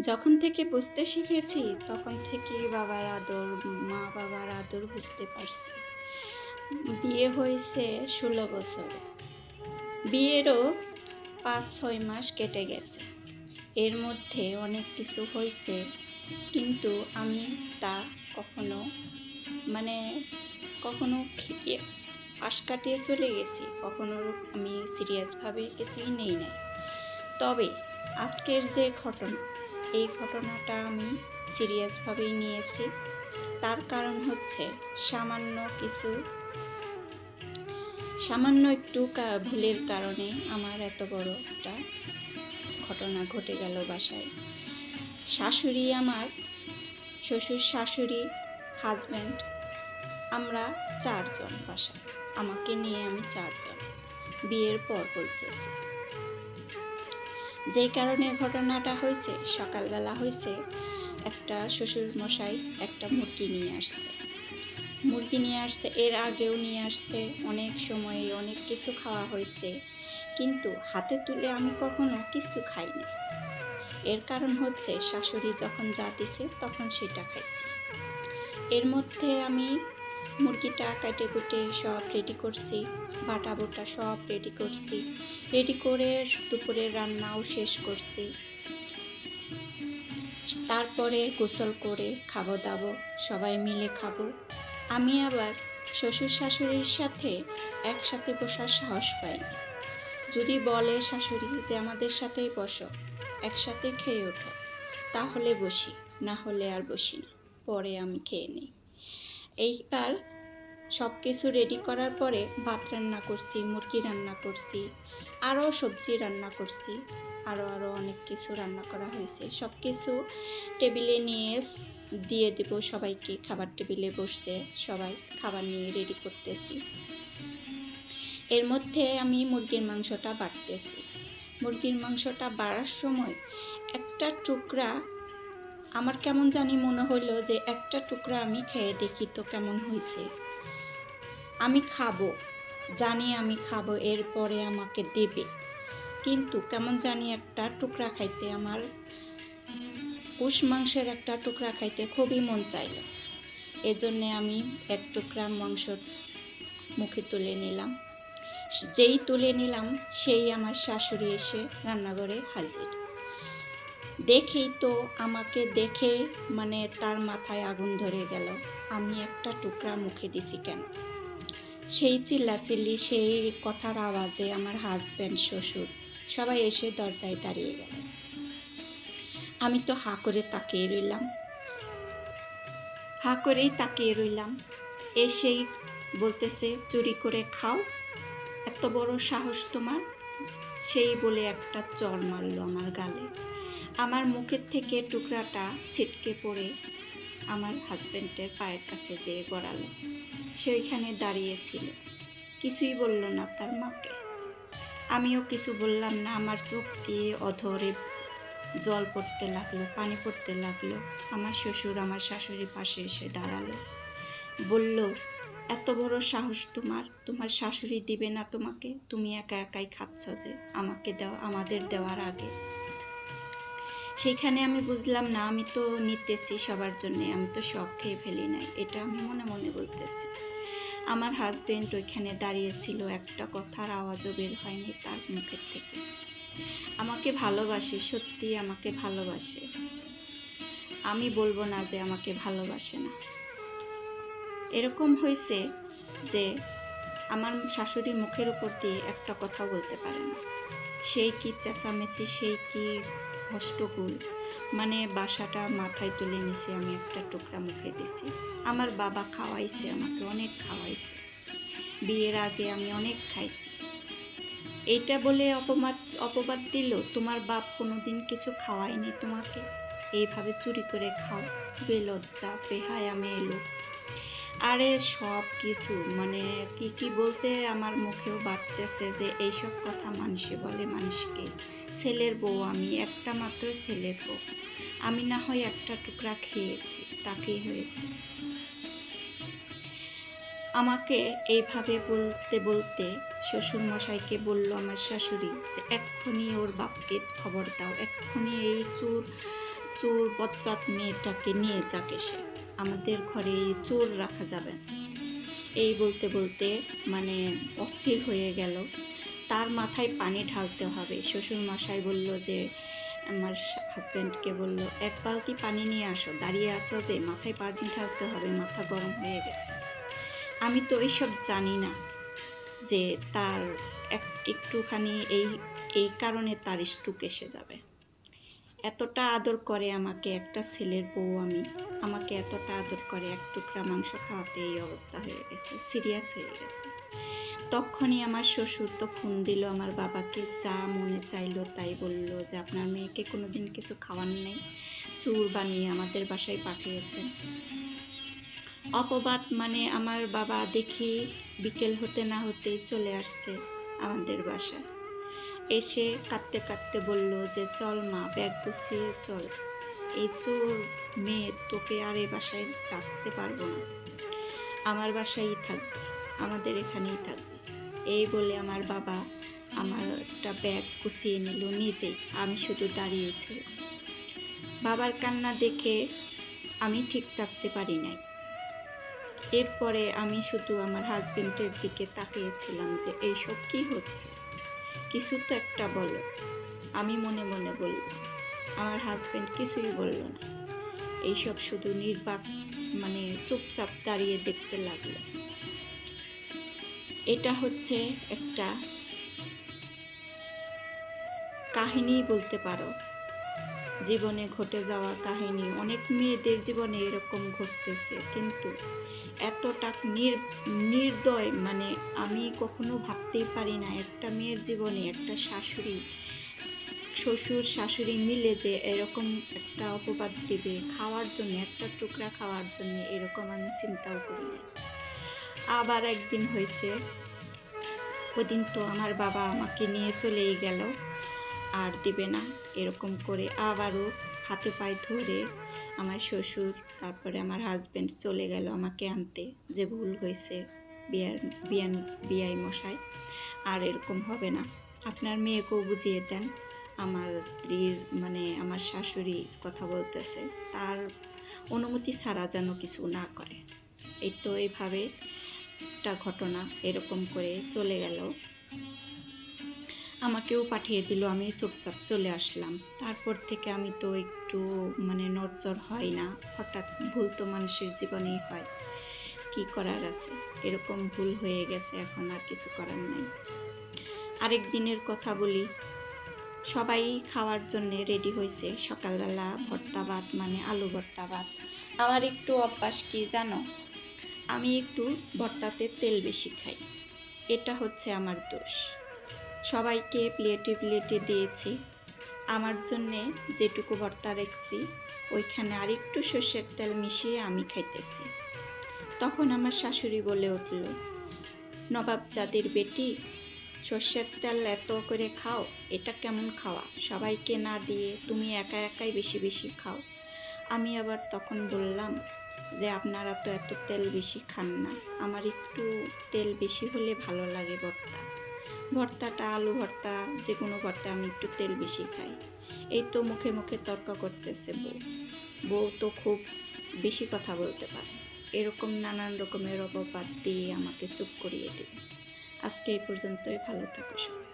যখন থেকে বুঝতে শিখেছি, তখন থেকেই বাবার আদর, মা বাবার আদর বুঝতে পারছি। বিয়ে হয়েছে ষোলো বছর। বিয়েরও পাঁচ, ছয় মাস কেটে গেছে। এর মধ্যে অনেক কিছু হয়েছে, কিন্তু আমি তা কখনো মানে কখনো পাশ কাটিয়ে চলে গেছি। কখনো আমি সিরিয়াসভাবে কিছুই নেই নাই। তবে আজকের যে ঘটনা এই ঘটনাটা আমি সিরিয়াসভাবেই নিয়েছি। তার কারণ হচ্ছে সামান্য কিছু, সামান্য একটু ভুলের কারণে আমার এত বড় একটা ঘটনা ঘটে গেল বাসায়। শাশুড়ি আমার, শ্বশুর শাশুড়ি, হাজব্যান্ড, আমরা চারজন বাসায়। আমাকে নিয়ে আমি চারজন। বিয়ের পর বলতেছি। যেই কারণে ঘটনাটা হয়েছে, সকালবেলা হয়েছে, একটা শ্বশুর মশাই একটা মুরগি নিয়ে আসছে। মুরগি নিয়ে আসছে, এর আগেও নিয়ে আসছে, অনেক সময়ে অনেক কিছু খাওয়া হয়েছে, কিন্তু হাতে তুলে আমি কখনো কিছু খাইনি এর কারণ হচ্ছে, শাশুড়ি যখন যা দিছে তখন সেটা খাইছি। এর মধ্যে আমি মুরগিটা কাটে কুটে সব রেডি করছি, বাটা বোটা সব রেডি করছি। রেডি করে দুপুরের রান্নাও শেষ করছি। তারপরে গোসল করে খাব দাবো, সবাই মিলে খাব। আমি আবার শ্বশুর শাশুড়ির সাথে একসাথে বসার সাহস পাইনি। যদি বলে শাশুড়ি যে আমাদের সাথেই বসো, একসাথে খেয়ে ওঠো, তাহলে বসি, না হলে আর বসি না, পরে আমি খেয়ে নিই। এইবার সব কিছু রেডি করার পরে ভাত রান্না করছি, মুরগি রান্না করছি আরও সবজি রান্না করছি আরও আরও অনেক কিছু রান্না করা হয়েছে। সব কিছু টেবিলে নিয়ে দিয়ে দেব সবাইকে, খাবার টেবিলে বসছে সবাই, খাবার নিয়ে রেডি করতেছি। এর মধ্যে আমি মুরগির মাংসটা বাটতেছি। মুরগির মাংসটা বাড়ার সময় একটা টুকরা আমার কেমন জানি মনে হলো যে একটা টুকরা আমি খেয়ে দেখি তো কেমন হয়েছে আমি খাব, জানি আমি খাব, এরপরে আমাকে দেবে। কিন্তু কেমন জানি একটা টুকরা খাইতে আমার কুশ মাংসের একটা টুকরা খাইতে খুবই মন চাইল। এজন্যে আমি এক টুকরা মাংস মুখে তুলে নিলাম। যেই তুলে নিলাম, সেই আমার শাশুড়ি এসে রান্নাঘরে হাজির। দেখেই তো আমাকে দেখে মানে তার মাথায় আগুন ধরে গেল। আমি একটা টুকরা মুখে দিছি কেন? সেই চিল্লাচিল্লি, সেই কথার আওয়াজে আমার হাজব্যান্ড শ্বশুর সবাই এসে দরজায় দাঁড়িয়ে গেল। আমি তো হা করে তাকিয়ে রইলাম। হা করেই তাকিয়ে রইলাম। এসেই বলতেছে, চুরি করে খাও। এত বড় সাহস তোমার? সেই বলে একটা চর মারলো আমার গালে। আমার মুখের থেকে টুকরাটা ছিটকে পড়ে আমার হাজব্যান্ডের পায়ের কাছে যেয়ে গড়ালো। সে ওইখানে দাঁড়িয়েছিল। কিছুই বলল না তার মাকে। আমিও কিছু বললাম না, আমার চোখ দিয়ে অধরে জল পড়তে লাগল, পানি পড়তে লাগল। আমার শ্বশুর আমার শাশুড়ির পাশে এসে দাঁড়াল। বলল, এত বড় সাহস তোমার। তোমার শাশুড়ি দিবে না তোমাকে। তুমি একা একাই খাচ্ছ যে আমাকে দেওয়া, আমাদের দেওয়ার আগে। সেইখানে আমি বুঝলাম, না, আমি তো নিতেছি সবার জন্য, আমি তো সব খেয়ে ফেলি নাই। এটা আমি মনে মনে বলতেছি। আমার হাজবেন্ড ওইখানে দাঁড়িয়েছিল, একটা কথার আওয়াজও বের হয়নি তার মুখের থেকে। আমাকে ভালোবাসে সত্যি আমাকে ভালোবাসে। আমি বলব না যে আমাকে ভালোবাসে না। এরকম হয়েছে যে আমার শাশুড়ি মুখের উপর দিয়ে একটা কথা বলতে পারে না। সেই কি চেঁচামেচি, সেই কি হষ্টগুল মানে বাসাটা মাথায় তুলে নিছি, আমি একটা টুকরা মুখে দিছি। আমার বাবা খাওয়াইছে, আমাকে অনেক খাওয়াইছে। বিয়ের আগে আমি অনেক খাইছি। এটা বলে অপমাদ অপবাদ দিল, তোমার বাপ কোনোদিন কিছু খাওয়ায়নি তোমাকে? এইভাবে চুরি করে খাও। বেলজ্জা, বেহায়া আমি লোক। আরে সব কিছু মানে কি কি বলতে আমার মুখেও বাড়তেছে যে এইসব কথা মানুষে বলে মানুষকে। ছেলের বউ আমি, একটা মাত্র ছেলের বউ। আমি না হয় একটা টুকরা খেয়েছি, তাকেই হয়েছে। আমাকে এইভাবে বলতে বলতে শ্বশুর মশাইকে বলল আমার শাশুড়ি যে, এক্ষুনি ওর বাপকে খবর দাও, এক্ষুনি এই চুর, চোর বচ্চাত মেয়েটাকে নিয়ে যাক এসে। আমাদের ঘরে চোর রাখা যাবে। এই বলতে বলতে মানে অস্থির হয়ে গেল। তার মাথায় পানি ঢালতে হবে। শ্বশুর মশাই বলল যে, আমার হাজব্যান্ডকে বলল, এক বালতি পানি নিয়ে আসো। দাঁড়িয়ে আসো যে, মাথায় পানি ঢালতে হবে, মাথা গরম হয়ে গেছে। আমি তো এইসব জানি না যে, তার এক, একটুখানি এই এই কারণে তার স্ট্রোক এসে যাবে। এতটা আদর করে আমাকে একটা ছেলের বউ আমি। আমাকে এতটা আদর করে এক টুকরা মাংস খাওয়াতে এই অবস্থা হয়ে গেছে সিরিয়াস হয়ে গেছে। তখনই আমার শ্বশুর তো ফোন দিল আমার বাবাকে, যা মনে চাইলো তাই বলল যে আপনার মেয়েকে কোনো দিন কিছু খাওয়ান নেই, চুর বানিয়ে আমাদের বাসায় পাঠিয়েছেন অপবাদ মানে আমার বাবা দেখি বিকেল হতে না হতেই চলে আসছে আমাদের বাসায়। এসে কাঁদতে কাঁদতে বলল যে, চল মা, ব্যাগ গুছিয়ে চল। এই চোর মেয়ে, তোকে আর এই বাসায় রাখতে পারব না। আমার বাসায়ই থাকবে, আমাদের এখানেই থাকবে। এই বলে আমার বাবা আমার একটা ব্যাগ গুছিয়ে নিল নিজে আমি শুধু দাঁড়িয়েছিলাম। বাবার কান্না দেখে আমি ঠিক থাকতে পারি নাই। এরপরে আমি শুধু আমার হাজবেন্ডের দিকে তাকিয়েছিলাম যে, এইসব কি হচ্ছে? কিছু তো একটা বলো। আমি মনে মনে বললাম আমার হাজব্যান্ড কিছুই বলল না। এইসব শুধু নির্বাক মানে চুপচাপ দাঁড়িয়ে দেখতে লাগল। এটা হচ্ছে একটা কাহিনী বলতে পারো। জীবনে ঘটে যাওয়া কাহিনী। অনেক মেয়েদের জীবনে এরকম ঘটতেছে, কিন্তু এতটা নির, নির্দয় মানে আমি কখনো ভাবতেই পারি না, একটা মেয়ের জীবনে একটা শাশুড়ি শ্বশুর শাশুড়ি মিলে যে এরকম একটা অপবাদ দিবে, খাওয়ার জন্য, একটা টুকরা খাওয়ার জন্য এরকম আমি চিন্তাও করি না আবার একদিন হয়েছে, ওদিন তো আমার বাবা আমাকে নিয়ে চলেই গেল, আর দিবে না, এরকম করে আবারও হাতে পায়ে ধরে আমার শ্বশুর, তারপরে আমার হাজব্যান্ড চলে গেল আমাকে আনতে, যে ভুল হয়েছে বিয়ার, বিয়ান বিয়াই মশাই, আর এরকম হবে না। আপনার মেয়েকেও বুঝিয়ে দেন। আমার স্ত্রীর মানে আমার শাশুড়ি কথা বলতেছে, তার অনুমতি ছাড়া যেন কিছু না করে। এই তো এইভাবে একটা ঘটনা এরকম করে চলে গেল। আমাকেও পাঠিয়ে দিল আমি চুপচাপ চলে আসলাম। তারপর থেকে আমি তো একটু মানে নড়চড় হয় না, হঠাৎ ভুল তো মানুষের জীবনেই হয়। কি করার আছে? এরকম ভুল হয়ে গেছে, এখন আর কিছু করার নেই। আরেক দিনের কথা বলি সবাই খাওয়ার জন্য রেডি হয়েছে সকালবেলা ভর্তা ভাত মানে আলু ভর্তা ভাত। আমার একটু অভ্যাস কি জানো? আমি একটু ভর্তাতে তেল বেশি খাই। এটা হচ্ছে আমার দোষ। সবাইকে প্লেটে প্লেটে দিয়েছি। আমার জন্যে যেটুকু ভর্তা রেখেছি, ওইখানে আরেকটু সর্ষের তেল মিশিয়ে আমি খাইতেছি। তখন আমার শাশুড়ি বলে উঠল নবাব জাতির বেটি সর্ষের তেল এত করে খাও, এটা কেমন খাওয়া? সবাইকে না দিয়ে তুমি একা একাই বেশি বেশি খাও। আমি আবার তখন বললাম যে, আপনারা তো এত তেল বেশি খান না। আমার একটু তেল বেশি হলে ভালো লাগে ভর্তা। ভর্তাটা, আলু ভর্তা, যে কোনো ভর্তা আমি একটু তেল বেশি খাই। এই তো মুখে মুখে তর্ক করতেছে বউ। বউ তো খুব বেশি কথা বলতে পারে। এরকম নানান রকমের অপবাদ দিয়ে আমাকে চুপ করিয়ে দেবে আজকে এই পর্যন্তই ভালো থাকো সবাই।